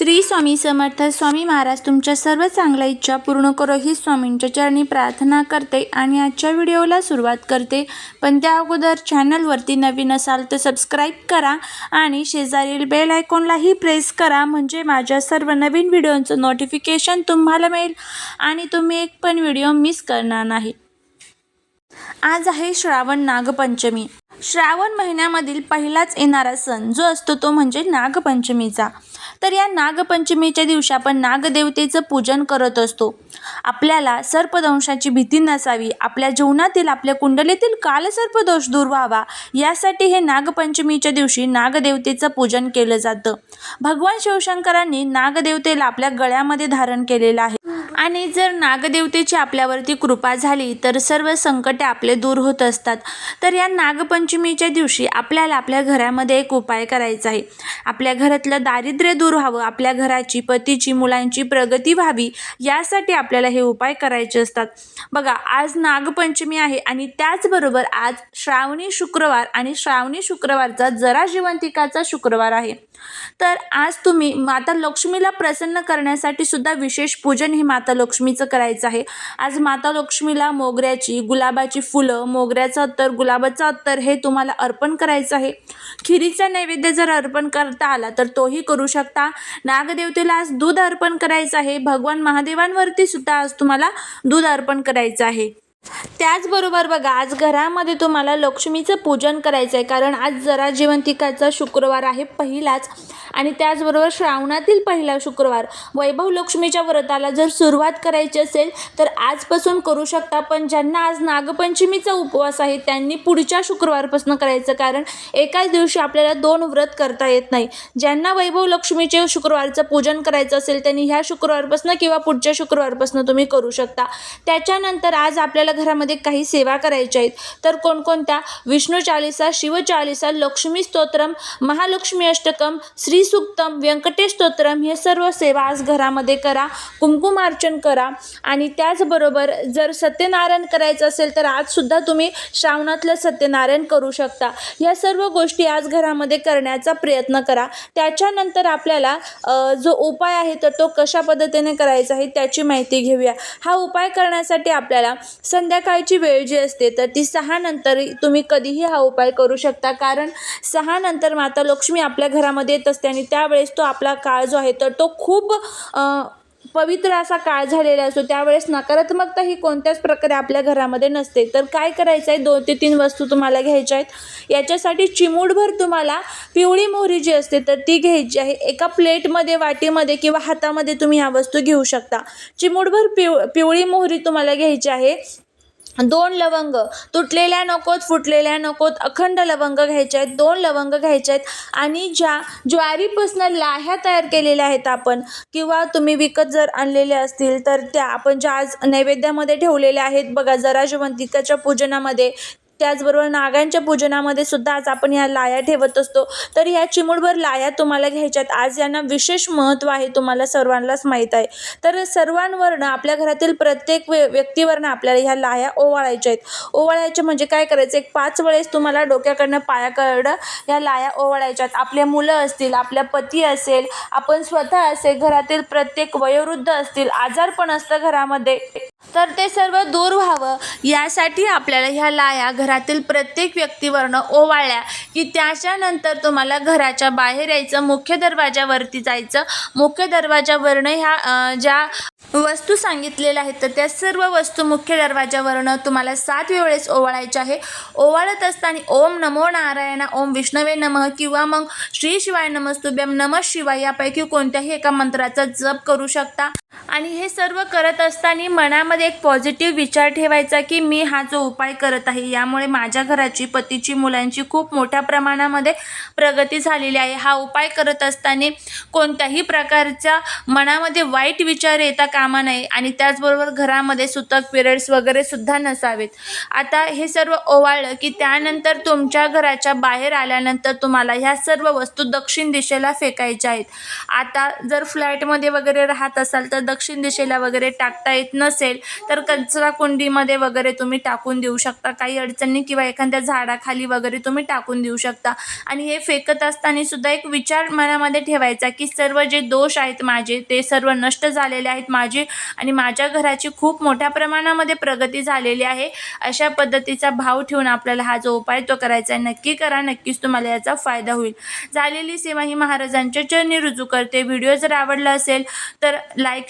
श्री स्वामी समर्थ स्वामी महाराज तुमच्या सर्व चांगल्या इच्छा पूर्ण करो ही स्वामींच्या चरणी प्रार्थना करते आणि आजच्या व्हिडिओला सुरुवात करते. पण त्या अगोदर चॅनलवरती नवीन असाल तर सबस्क्राईब करा आणि शेजारील बेल आयकॉनलाही प्रेस करा म्हणजे माझ्या सर्व नवीन व्हिडिओंचं नोटिफिकेशन तुम्हाला मिळेल आणि तुम्ही एक पण व्हिडिओ मिस करणार नाही. आज आहे श्रावण नागपंचमी. श्रावण महिन्यामधील पहिलाच येणारा सण जो असतो तो म्हणजे नागपंचमीचा. तर या नागपंचमीच्या दिवशी आपण नागदेवतेचं पूजन करत असतो. आपल्याला सर्पदंशाची भीती नसावी आपल्या जीवनातील आपल्या कुंडलीतील कालसर्पदोष दूर व्हावा यासाठी हे नागपंचमीच्या दिवशी नागदेवतेचं पूजन केलं जातं. भगवान शिवशंकरांनी नागदेवतेला आपल्या गळ्यामध्ये धारण केलेलं आहे. आणि जर नागदेवतेची आपल्यावरती कृपा झाली तर सर्व संकटे आपले दूर होत असतात. तर या नागपंचमीच्या दिवशी आपल्याला आपल्या घरामध्ये एक उपाय करायचा आहे. आपल्या घरातलं दारिद्र्य दूर व्हावं आपल्या घराची पतीची मुलांची प्रगती व्हावी यासाठी आपल्याला हे उपाय करायचे असतात. बघा आज नागपंचमी आहे आणि त्याचबरोबर आज श्रावणी शुक्रवार आणि श्रावणी शुक्रवारचा जरा जिवंतिकाचा शुक्रवार आहे. तर आज तुम्ही माता लक्ष्मीला प्रसन्न करण्यासाठी सुद्धा विशेष पूजन हे माता माता लक्ष्मीचं करायचं आहे. आज माता लक्ष्मीला मोगऱ्याची गुलाबाची फुलं मोगऱ्याचं अत्तर गुलाबाचं अत्तर हे तुम्हाला अर्पण करायचं आहे. खिरीचा नैवेद्य जर अर्पण करता आला तर तोही करू शकता. नागदेवतेला आज दूध अर्पण करायचं आहे. भगवान महादेवांवरती सुद्धा आज तुम्हाला दूध अर्पण करायचं आहे. त्याचबरोबर बघा आज घरामध्ये तुम्हाला लक्ष्मीचं पूजन करायचं आहे कारण आज जरा जीवंतिकाचा शुक्रवार आहे पहिलाच. आणि त्याचबरोबर श्रावणातील पहिला शुक्रवार वैभव लक्ष्मीच्या व्रताला जर सुरुवात करायची असेल तर आजपासून करू शकता. पण ज्यांना आज नागपंचमीचा उपवास आहे त्यांनी पुढच्या शुक्रवारपासून करायचं कारण एकाच दिवशी आपल्याला दोन व्रत करता येत नाही. ज्यांना वैभव लक्ष्मीचे शुक्रवारचं पूजन करायचं असेल त्यांनी ह्या शुक्रवारपासून किंवा पुढच्या शुक्रवारपासून तुम्ही करू शकता. त्याच्यानंतर आज आपल्याला घरामध्ये काही सेवा करायच्या आहेत. तर कोणकोणत्या? विष्णू चालिसा शिवचालिसा लक्ष्मी स्तोत्रम महालक्ष्मी अष्टकम श्री सूक्तम व्यंकटेश स्तोत्रम हे सर्व सेवा आज घरामध्ये करा कुंकुमार्चन करा. आणि त्याचबरोबर जर सत्यनारायण करायचं असेल तर आजसुद्धा तुम्ही श्रावणातलं सत्यनारायण करू शकता. या सर्व गोष्टी आज घरामध्ये करण्याचा प्रयत्न करा. त्याच्यानंतर आपल्याला जो उपाय आहे तर तो कशा पद्धतीने करायचा आहे त्याची माहिती घेऊया. हा उपाय करण्यासाठी आपल्याला संध्याकाळची वेळ जी असते तर ती सहा नंतर तुम्ही कधीही हा उपाय करू शकता. कारण सहा नंतर माता लक्ष्मी आपल्या घरामध्ये येत असते. आणि त्यावेळेस तो आपला काळ जो आहे तर तो खूप पवित्र असा काळ झालेला असतो. त्यावेळेस नकारात्मकता ही कोणत्याच प्रकारे आपल्या घरामध्ये नसते. तर काय करायचं आहे दोन ते तीन वस्तू तुम्हाला घ्यायच्या आहेत. याच्यासाठी चिमूटभर तुम्हाला पिवळी मोहरी जी असते तर ती घ्यायची आहे. एका प्लेटमध्ये वाटीमध्ये किंवा हातामध्ये तुम्ही ह्या वस्तू घेऊ शकता. चिमूटभर पिव पिवळी मोहरी तुम्हाला घ्यायची आहे. दोन लवंग तुटलेल्या नकोत फुटलेल्या नकोत अखंड लवंग घ्यायचे आहेत दोन लवंग घ्यायचे आहेत आणि ज्या ज्वारीपासून लाह्या तयार केलेल्या आहेत आपण किंवा तुम्ही विकत जर आणलेल्या असतील तर त्या आपण ज्या आज नैवेद्यामध्ये ठेवलेल्या आहेत बघा जरा जिवंतिकाच्या पूजनामध्ये त्याचबरोबर नागांच्या पूजनामध्ये सुद्धा आज आपण ह्या लाया ठेवत असतो. तर ह्या चिमूटभर लाया तुम्हाला घ्यायच्यात. आज यांना विशेष महत्त्व आहे तुम्हाला सर्वांनाच माहीत आहे. तर सर्वांवरनं आपल्या घरातील प्रत्येक व्य व्यक्तीवरनं आपल्याला ह्या लाया ओवाळायच्या आहेत. ओवाळायच्या म्हणजे काय करायचं? एक पाच वेळेस तुम्हाला डोक्याकडनं पायाकडं ह्या लाया ओवाळायच्यात. आपल्या मुलं असतील आपल्या पती असेल आपण स्वतः असेल घरातील प्रत्येक वयोवृद्ध असतील आजारपण असतं घरामध्ये. तर ते सर्व दूर व्हावं. यासाठी आपल्याला ह्या लाया घरातील प्रत्येक व्यक्तीवरनं ओवाळल्या की त्याच्यानंतर तुम्हाला घराच्या बाहेर यायचं मुख्य दरवाजावरती जायचं. मुख्य दरवाजावरनं ह्या ज्या वस्तू सांगितलेल्या आहेत तर त्या सर्व वस्तू मुख्य दरवाजावरनं तुम्हाला सात वेळेस ओवाळायच्या आहे ओवाळत असताना ओम नमो नारायणा ओम विष्णवे नमः किंवा मग श्री शिवाय नमस्तुभ्यम नमः शिवाय यापैकी कोणत्याही एका मंत्राचा जप करू शकता. आणि हे सर्व करत असताना मनामध्ये एक पॉझिटिव्ह विचार ठेवायचा की मी हा जो उपाय करत आहे यामुळे माझ्या घराची पतीची मुलांची खूप मोठ्या प्रमाणामध्ये प्रगती झालेली आहे. हा उपाय करत असताना कोणत्याही प्रकारच्या मनामध्ये वाईट विचार येता कामा नये आणि त्याचबरोबर घरामध्ये सुतक पिरियड्स वगैरे सुद्धा नसावेत. आता हे सर्व ओवाळलं की त्यानंतर तुमच्या घराच्या बाहेर आल्यानंतर तुम्हाला ह्या सर्व वस्तू दक्षिण दिशेला फेकायच्या आहेत. आता जर फ्लॅटमध्ये वगैरे राहत असाल तर दक्षिण दिशेला वगैरे टाकता येत नसेल तर कचरा कुंडीमध्ये वगैरे तुम्ही टाकून देऊ शकता. काही अडचणी किंवा एखाद्या झाडाखाली वगैरे तुम्ही टाकून देऊ शकता. आणि हे फेकत असताना सुद्धा एक विचार मनामध्ये ठेवायचा की सर्व जे दोष आहेत माझे ते सर्व नष्ट झालेले आहेत माझे आणि माझ्या घराची खूप मोठ्या प्रमाणामध्ये प्रगती झालेली आहे. अशा पद्धतीचा भाव ठेवून आपल्याला हा जो उपाय तो करायचा आहे. नक्की करा नक्कीच तुम्हाला याचा फायदा होईल. झालेली सेवा ही महाराजांच्या चरणी रुजू करते. व्हिडिओ जर आवडला असेल तर लाईक